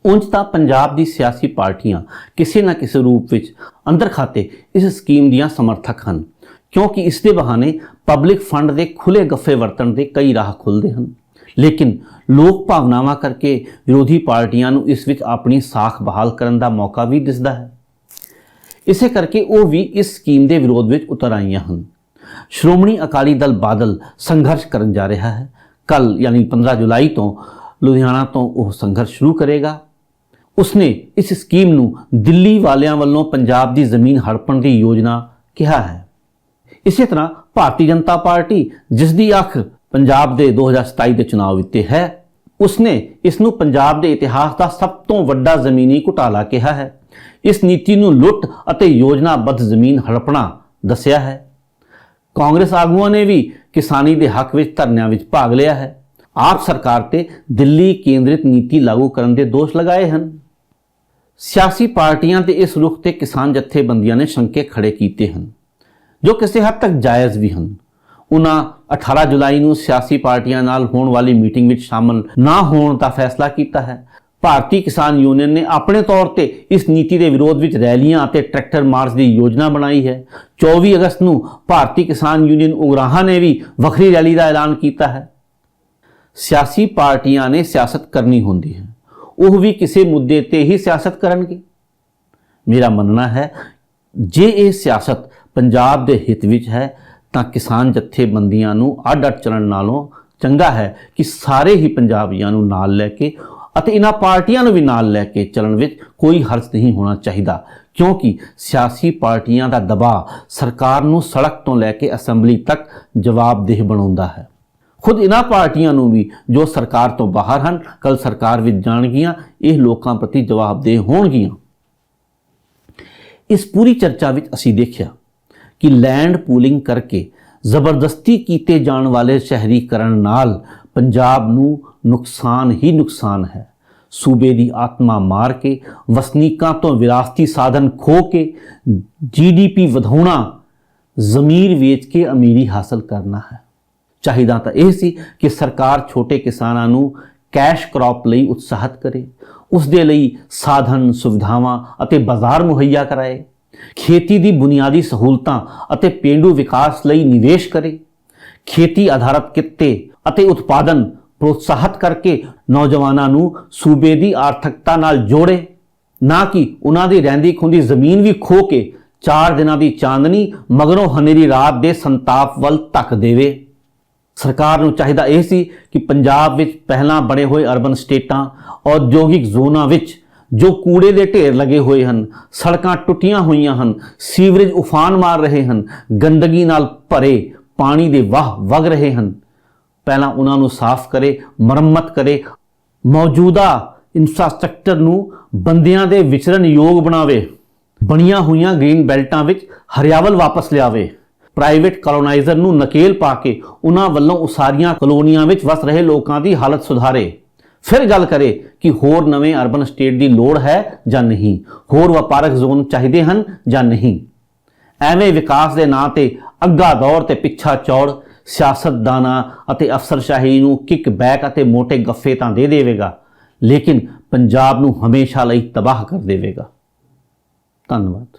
ਉਂਝ ਤਾਂ ਪੰਜਾਬ ਦੀ ਸਿਆਸੀ ਪਾਰਟੀਆਂ ਕਿਸੇ ਨਾ ਕਿਸੇ ਰੂਪ ਵਿੱਚ ਅੰਦਰ ਖਾਤੇ ਇਸ ਸਕੀਮ ਦੀਆਂ ਸਮਰਥਕ ਹਨ। ਕਿਉਂਕਿ ਇਸ ਦੇ ਬਹਾਨੇ ਪਬਲਿਕ ਫੰਡ ਦੇ ਖੁੱਲੇ ਗੱਫੇ ਵਰਤਣ ਦੇ ਕਈ ਰਾਹ ਖੁੱਲਦੇ ਹਨ। ਲੇਕਿਨ ਲੋਕ ਭਾਵਨਾਵਾਂ ਕਰਕੇ ਵਿਰੋਧੀ ਪਾਰਟੀਆਂ ਨੂੰ ਇਸ ਵਿੱਚ ਆਪਣੀ ਸਾਖ ਬਹਾਲ ਕਰਨ ਦਾ ਮੌਕਾ ਵੀ ਦਿਸਦਾ ਹੈ। ਇਸੇ ਕਰਕੇ ਉਹ ਵੀ ਇਸ ਸਕੀਮ ਦੇ ਵਿਰੋਧ ਵਿੱਚ ਉਤਰ ਆਈਆਂ ਹਨ। ਸ਼੍ਰੋਮਣੀ ਅਕਾਲੀ ਦਲ ਬਾਦਲ ਸੰਘਰਸ਼ ਕਰਨ ਜਾ ਰਿਹਾ ਹੈ। ਕੱਲ ਯਾਨੀ 15 ਜੁਲਾਈ ਤੋਂ ਲੁਧਿਆਣਾ ਤੋਂ ਉਹ ਸੰਘਰਸ਼ ਸ਼ੁਰੂ ਕਰੇਗਾ। ਉਸਨੇ ਇਸ ਸਕੀਮ ਨੂੰ ਦਿੱਲੀ ਵਾਲਿਆਂ ਵੱਲੋਂ ਪੰਜਾਬ ਦੀ ਜ਼ਮੀਨ ਹੜਪਣ ਦੀ ਯੋਜਨਾ ਕਿਹਾ ਹੈ। ਇਸੇ ਤਰ੍ਹਾਂ ਭਾਰਤੀ ਜਨਤਾ ਪਾਰਟੀ, ਜਿਸ ਦੀ ਅੱਖ ਪੰਜਾਬ ਦੇ 2027 ਦੇ ਚੁਣਾਵ ਉੱਤੇ ਹੈ, ਉਸਨੇ ਇਸ ਨੂੰ ਪੰਜਾਬ ਦੇ ਇਤਿਹਾਸ ਦਾ ਸਭ ਤੋਂ ਵੱਡਾ ਜ਼ਮੀਨੀ ਘੁਟਾਲਾ ਕਿਹਾ ਹੈ। ਇਸ ਨੀਤੀ ਨੂੰ ਲੁੱਟ ਅਤੇ ਯੋਜਨਾਬੱਧ ਜ਼ਮੀਨ ਹੜਪਣਾ ਦੱਸਿਆ ਹੈ। ਕਾਂਗਰਸ ਆਗੂਆਂ ਨੇ ਵੀ ਕਿਸਾਨੀ ਦੇ ਹੱਕ ਵਿੱਚ ਧਰਨਿਆਂ ਵਿੱਚ ਭਾਗ ਲਿਆ ਹੈ। ਆਪ ਸਰਕਾਰ ਤੇ ਦਿੱਲੀ ਕੇਂਦਰਿਤ ਨੀਤੀ ਲਾਗੂ ਕਰਨ ਦੇ ਦੋਸ਼ ਲਗਾਏ ਹਨ। ਸਿਆਸੀ ਪਾਰਟੀਆਂ ਦੇ ਇਸ ਰੁਖ ਤੇ ਕਿਸਾਨ ਜਥੇਬੰਦੀਆਂ ਨੇ ਸ਼ੰਕੇ ਖੜੇ ਕੀਤੇ ਹਨ। ਜੋ ਕਿਸੇ ਹੱਦ ਤੱਕ ਜਾਇਜ਼ ਵੀ ਹਨ। ਉਹਨਾਂ 18 ਜੁਲਾਈ ਨੂੰ ਸਿਆਸੀ ਪਾਰਟੀਆਂ ਨਾਲ ਹੋਣ ਵਾਲੀ ਮੀਟਿੰਗ ਵਿੱਚ ਸ਼ਾਮਲ ਨਾ ਹੋਣ ਦਾ ਫੈਸਲਾ ਕੀਤਾ ਹੈ। ਭਾਰਤੀ ਕਿਸਾਨ ਯੂਨੀਅਨ ਨੇ ਆਪਣੇ ਤੌਰ ਤੇ ਇਸ ਨੀਤੀ ਦੇ ਵਿਰੋਧ ਵਿੱਚ ਰੈਲੀਆਂ ਅਤੇ ਟਰੈਕਟਰ ਮਾਰਚ ਦੀ ਯੋਜਨਾ ਬਣਾਈ ਹੈ। 24 ਅਗਸਤ ਨੂੰ ਭਾਰਤੀ ਕਿਸਾਨ ਯੂਨੀਅਨ ਉਗਰਾਹਾਂ ਨੇ ਵੀ ਵੱਖਰੀ ਰੈਲੀ ਦਾ ਐਲਾਨ ਕੀਤਾ ਹੈ। ਸਿਆਸੀ ਪਾਰਟੀਆਂ ਨੇ ਸਿਆਸਤ ਕਰਨੀ ਹੁੰਦੀ ਹੈ। ਉਹ ਵੀ ਕਿਸੇ ਮੁੱਦੇ ਤੇ ਹੀ ਸਿਆਸਤ ਕਰਨਗੇ। ਮੇਰਾ ਮੰਨਣਾ ਹੈ, ਜੇ ਇਹ ਸਿਆਸਤ ਪੰਜਾਬ ਦੇ ਹਿੱਤ ਵਿੱਚ ਹੈ, ਤਾਂ ਕਿਸਾਨ ਜਥੇਬੰਦੀਆਂ ਨੂੰ ਅੱਡ-ਅੱਡ ਚੱਲਣ ਨਾਲੋਂ ਚੰਗਾ ਹੈ ਕਿ ਸਾਰੇ ਹੀ ਪੰਜਾਬੀਆਂ ਨੂੰ ਨਾਲ ਲੈ ਕੇ ਅਤੇ ਇਹਨਾਂ ਪਾਰਟੀਆਂ ਨੂੰ ਵੀ ਨਾਲ ਲੈ ਕੇ ਚੱਲਣ ਵਿੱਚ ਕੋਈ ਹਰਜ ਨਹੀਂ ਹੋਣਾ ਚਾਹੀਦਾ, ਕਿਉਂਕਿ ਸਿਆਸੀ ਪਾਰਟੀਆਂ ਦਾ ਦਬਾਅ ਸਰਕਾਰ ਨੂੰ ਸੜਕ ਤੋਂ ਲੈ ਕੇ ਅਸੈਂਬਲੀ ਤੱਕ ਜਵਾਬਦੇਹ ਬਣਾਉਂਦਾ ਹੈ। ਖੁਦ ਇਹਨਾਂ ਪਾਰਟੀਆਂ ਨੂੰ ਵੀ ਜੋ ਸਰਕਾਰ ਤੋਂ ਬਾਹਰ ਹਨ ਕੱਲ ਸਰਕਾਰ ਵਿੱਚ ਜਾਣਗੀਆਂ, ਇਹ ਲੋਕਾਂ ਪ੍ਰਤੀ ਜਵਾਬਦੇਹ ਹੋਣਗੀਆਂ। ਇਸ ਪੂਰੀ ਚਰਚਾ ਵਿੱਚ ਅਸੀਂ ਦੇਖਿਆ ਕਿ ਲੈਂਡ ਪੂਲਿੰਗ ਕਰਕੇ ਜ਼ਬਰਦਸਤੀ ਕੀਤੇ ਜਾਣ ਵਾਲੇ ਸ਼ਹਿਰੀਕਰਨ ਨਾਲ ਪੰਜਾਬ ਨੂੰ ਨੁਕਸਾਨ ਹੀ ਨੁਕਸਾਨ ਹੈ। ਸੂਬੇ ਦੀ ਆਤਮਾ ਮਾਰ ਕੇ, ਵਸਨੀਕਾਂ ਤੋਂ ਵਿਰਾਸਤੀ ਸਾਧਨ ਖੋ ਕੇ ਜੀਡੀਪੀ ਵਧਾਉਣਾ ਜ਼ਮੀਰ ਵੇਚ ਕੇ ਅਮੀਰੀ ਹਾਸਲ ਕਰਨਾ ਹੈ। ਚਾਹੀਦਾ ਤਾਂ ਇਹ ਸੀ ਕਿ ਸਰਕਾਰ ਛੋਟੇ ਕਿਸਾਨਾਂ ਨੂੰ ਕੈਸ਼ ਕ੍ਰੌਪ ਲਈ ਉਤਸ਼ਾਹਿਤ ਕਰੇ ਉਸ ਦੇ ਲਈ ਸਾਧਨ, ਸੁਵਿਧਾਵਾਂ ਅਤੇ ਬਾਜ਼ਾਰ ਮੁਹੱਈਆ ਕਰਾਏ। ਖੇਤੀ ਦੀ ਬੁਨਿਆਦੀ ਸਹੂਲਤਾਂ ਅਤੇ ਪੇਂਡੂ ਵਿਕਾਸ ਲਈ ਨਿਵੇਸ਼ ਕਰੇ। ਖੇਤੀ ਆਧਾਰਿਤ ਕਿੱਤੇ ਅਤੇ ਉਤਪਾਦਨ ਪ੍ਰੋਤਸਾਹਿਤ ਕਰਕੇ ਨੌਜਵਾਨਾਂ ਨੂੰ ਸੂਬੇ ਦੀ ਆਰਥਿਕਤਾ ਨਾਲ ਜੋੜੇ। ਨਾ ਕਿ ਉਹਨਾਂ ਦੀ ਰਹਿੰਦੀ ਖੁੰਦੀ ਜ਼ਮੀਨ ਵੀ ਖੋ ਕੇ ਚਾਰ ਦਿਨਾਂ ਦੀ ਚਾਂਦਨੀ ਮਗਰੋਂ ਹਨੇਰੀ ਰਾਤ ਦੇ ਸੰਤਾਪ ਵੱਲ ਧੱਕ ਦੇਵੇ। ਸਰਕਾਰ ਨੂੰ ਚਾਹੀਦਾ ਇਹ ਸੀ ਕਿ ਪੰਜਾਬ ਵਿੱਚ ਪਹਿਲਾਂ ਬਣੇ ਹੋਏ ਅਰਬਨ ਸਟੇਟਾਂ, ਔਦਯੋਗਿਕ ਜ਼ੋਨਾਂ ਵਿੱਚ ਜੋ ਕੂੜੇ ਦੇ ਢੇਰ ਲੱਗੇ ਹੋਏ ਹਨ, ਸੜਕਾਂ ਟੁੱਟੀਆਂ ਹੋਈਆਂ ਹਨ, ਸੀਵਰੇਜ ਉਫਾਨ ਮਾਰ ਰਹੇ ਹਨ, ਗੰਦਗੀ ਨਾਲ ਭਰੇ ਪਾਣੀ ਦੇ ਵਾਹ ਵਗ ਰਹੇ ਹਨ। ਪਹਿਲਾਂ ਉਹਨਾਂ ਨੂੰ ਸਾਫ਼ ਕਰੇ, ਮੁਰੰਮਤ ਕਰੇ, ਮੌਜੂਦਾ ਇਨਫਰਾਸਟ੍ਰਕਚਰ ਨੂੰ ਬੰਦਿਆਂ ਦੇ ਵਿਚਰਨ ਯੋਗ ਬਣਾਵੇ, ਬਣੀਆਂ ਹੋਈਆਂ ਗ੍ਰੀਨ ਬੈਲਟਾਂ ਵਿੱਚ ਹਰਿਆਵਲ ਵਾਪਸ ਲਿਆਵੇ। ਪ੍ਰਾਈਵੇਟ ਕਲੋਨਾਈਜ਼ਰ ਨੂੰ ਨਕੇਲ ਪਾ ਕੇ ਉਹਨਾਂ ਵੱਲੋਂ ਉਸਾਰੀਆਂ ਕਲੋਨੀਆਂ ਵਿੱਚ ਵਸ ਰਹੇ ਲੋਕਾਂ ਦੀ ਹਾਲਤ ਸੁਧਾਰੇ। ਫਿਰ ਗੱਲ ਕਰੇ ਕਿ ਹੋਰ ਨਵੇਂ ਅਰਬਨ ਸਟੇਟ ਦੀ ਲੋੜ ਹੈ ਜਾਂ ਨਹੀਂ? ਹੋਰ ਵਪਾਰਕ ਜ਼ੋਨ ਚਾਹੀਦੇ ਹਨ ਜਾਂ ਨਹੀਂ? ਐਵੇਂ ਵਿਕਾਸ ਦੇ ਨਾਂ ਤੇ ਅੱਗਾ ਦੌਰ ਤੇ ਪਿੱਛਾ ਚੌੜ ਸਿਆਸਤਦਾਨਾਂ ਅਤੇ ਅਫਸਰਸ਼ਾਹੀ ਨੂੰ ਕਿਕ ਬੈਕ ਅਤੇ ਮੋٹے ਗੱਫੇ ਤਾਂ ਦੇ ਦੇਵੇਗਾ, ਲੇਕਿਨ ਪੰਜਾਬ ਨੂੰ ਹਮੇਸ਼ਾ ਲਈ ਤਬਾਹ ਕਰ ਦੇਵੇਗਾ। ਧੰਨਵਾਦ।